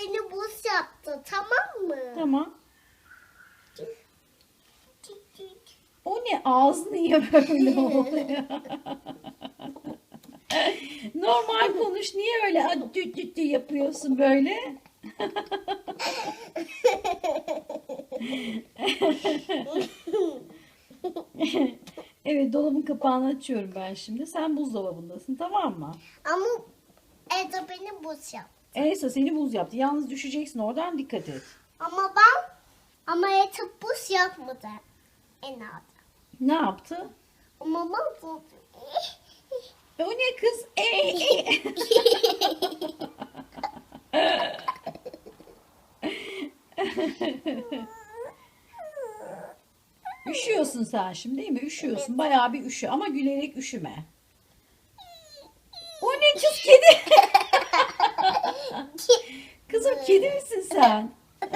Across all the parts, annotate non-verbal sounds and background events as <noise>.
beni buz yaptı tamam mı? Tamam. O ne ağzı niye böyle <laughs> oluyor? <laughs> Normal konuş niye öyle "Aa, düt düt düt" yapıyorsun böyle? <laughs> evet dolabın kapağını açıyorum ben şimdi. Sen buzdolabındasın tamam mı? Ama Eda beni buz yaptı. Elsa seni buz yaptı. Yalnız düşeceksin oradan dikkat et. Ama ben ama Eda buz yapmadı. En az. Ne yaptı? Ama ben buz E, O ne kız? E, e. <laughs> Üşüyorsun sen şimdi değil mi? Üşüyorsun. Bayağı bir üşü ama gülerek üşüme. O ne kız kedi? Kızım kedi misin sen? <laughs>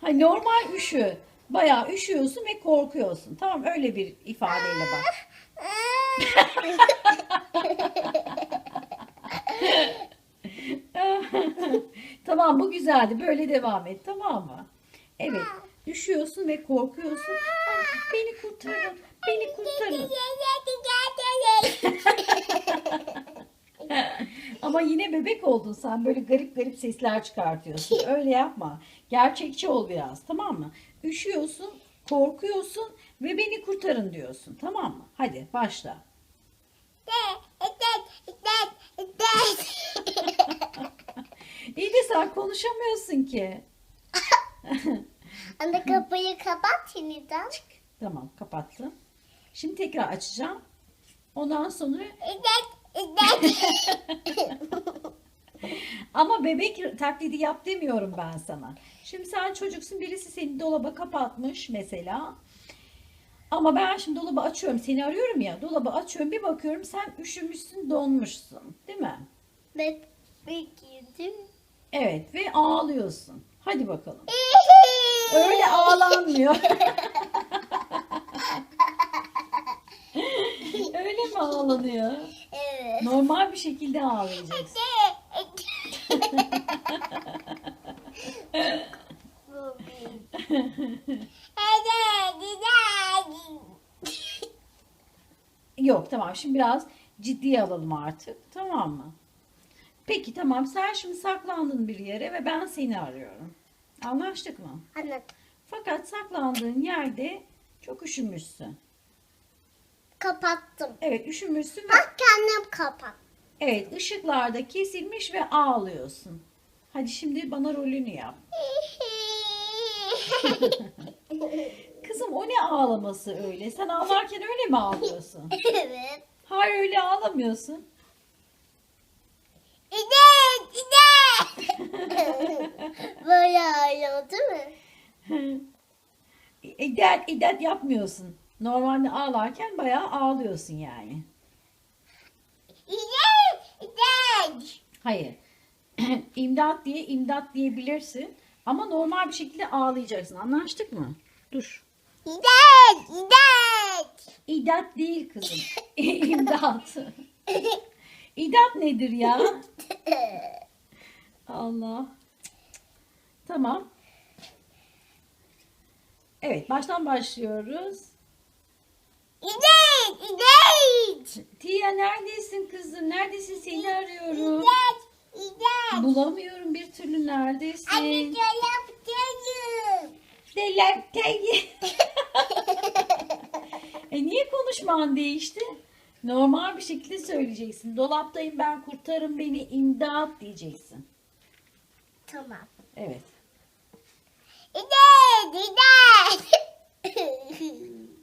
ha, normal üşü. Bayağı üşüyorsun ve korkuyorsun. Tamam öyle bir ifadeyle bak. <laughs> tamam bu güzeldi. Böyle devam et tamam mı? Evet. Üşüyorsun ve korkuyorsun. Ah, beni kurtarın. Beni kurtarın. Ama yine bebek oldun sen. Böyle garip garip sesler çıkartıyorsun. Öyle yapma. Gerçekçi ol biraz tamam mı? Üşüyorsun, korkuyorsun ve beni kurtarın diyorsun. Tamam mı? Hadi başla. <laughs> İyi de sen konuşamıyorsun ki. <laughs> Anne kapıyı kapat yeniden. Tamam kapattım. Şimdi tekrar açacağım. Ondan sonra <laughs> ama bebek taklidi yap demiyorum ben sana. Şimdi sen çocuksun birisi seni dolaba kapatmış mesela. Ama ben şimdi dolabı açıyorum seni arıyorum ya dolabı açıyorum bir bakıyorum sen üşümüşsün donmuşsun değil mi? Bebek yedim. Evet ve ağlıyorsun. Hadi bakalım. <laughs> Öyle ağlanmıyor. <laughs> Öyle mi ağlanıyor? Evet. Normal bir şekilde ağlayacaksın. <laughs> Yok tamam şimdi biraz ciddiye alalım artık. Tamam mı? Peki tamam sen şimdi saklandın bir yere ve ben seni arıyorum. Anlaştık mı? Anne Fakat saklandığın yerde çok üşümüşsün. kapattım. Evet üşümüşsün ve Bak kendim kapat. Evet ışıklarda kesilmiş ve ağlıyorsun. Hadi şimdi bana rolünü yap. <laughs> Kızım o ne ağlaması öyle? Sen ağlarken öyle mi ağlıyorsun? evet. Hayır öyle ağlamıyorsun. İdet, idet. <laughs> Böyle ağlıyor değil mi? İdet idet yapmıyorsun. Normalde ağlarken bayağı ağlıyorsun yani. İdet, idet. Hayır. <clears throat> imdat diye imdat diyebilirsin. Ama normal bir şekilde ağlayacaksın. Anlaştık mı? Dur. İdet, idet. İdat değil kızım. <laughs> <laughs> İmdat. <laughs> İdat nedir ya? Allah. Tamam. Evet, baştan başlıyoruz. İdet, idet. Tia neredesin kızım? Neredesin? Seni arıyorum. İdet, idet. Bulamıyorum bir türlü neredesin? Anne dolaptayım. Delaptayım. <laughs> e niye konuşman değişti? Normal bir şekilde söyleyeceksin. Dolaptayım ben kurtarın beni imdat diyeceksin. Tamam. Evet. İdet, idet. <laughs>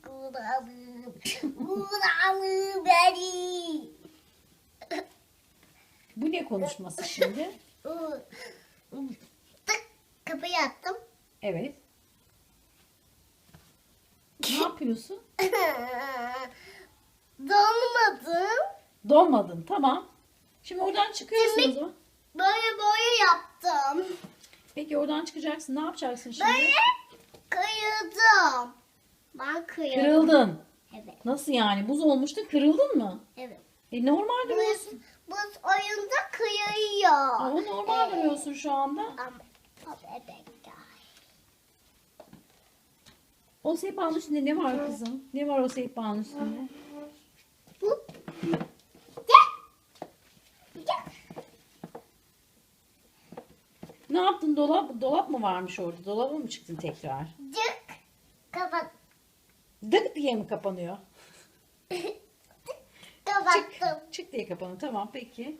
Bu ne konuşması şimdi? Tık, kapıyı attım. Evet. Ne yapıyorsun? <laughs> Dolmadım. Donmadın tamam. Şimdi oradan çıkıyorsun o Şimdi- zaman. Böyle böyle yaptım. Peki oradan çıkacaksın. Ne yapacaksın şimdi? Böyle kıyıldım. Ben kıyıldım. Kırıldın. Evet. Nasıl yani? Buz olmuştu kırıldın mı? Evet. E normalde Buz, olsun. buz oyunda duruyor. Ama normal duruyorsun şu anda. Ama o bebek daha. O sehpanın üstünde ne var kızım? Ne var o sehpanın üstünde? Bu. Gel. Gel. Ne yaptın? Dolap dolap mı varmış orada? Dolaba mı çıktın tekrar? Diye mi kapanıyor? <laughs> Kapattım. Çık diye kapanıyor. Tamam peki.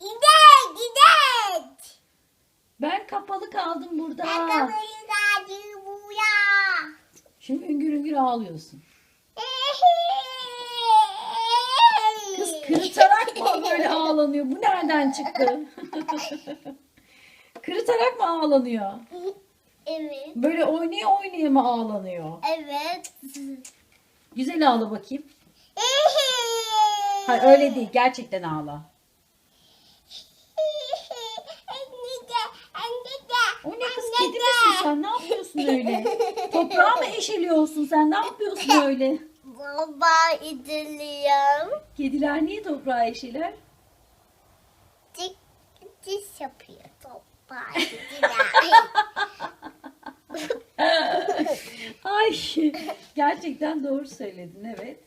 Gidelim gidelim. Ben kapalı kaldım burada. Ayakkabıyı da buraya. Şimdi üngür üngür ağlıyorsun. <laughs> Kız kırıtarak mı böyle ağlanıyor? Bu nereden çıktı? <laughs> kırıtarak mı ağlanıyor? Evet. Böyle oynaya oynaya mı ağlanıyor? Evet. Güzel ağla bakayım. Hayır öyle değil. Gerçekten ağla. O ne kız kedi misin sen? Ne yapıyorsun öyle? Toprağa mı eşeliyorsun sen? Ne yapıyorsun öyle? Baba idiliyorum. Kediler niye toprağa eşeler? Dik diş yapıyor baba idiliyorum. <laughs> <laughs> Ay gerçekten doğru söyledin evet.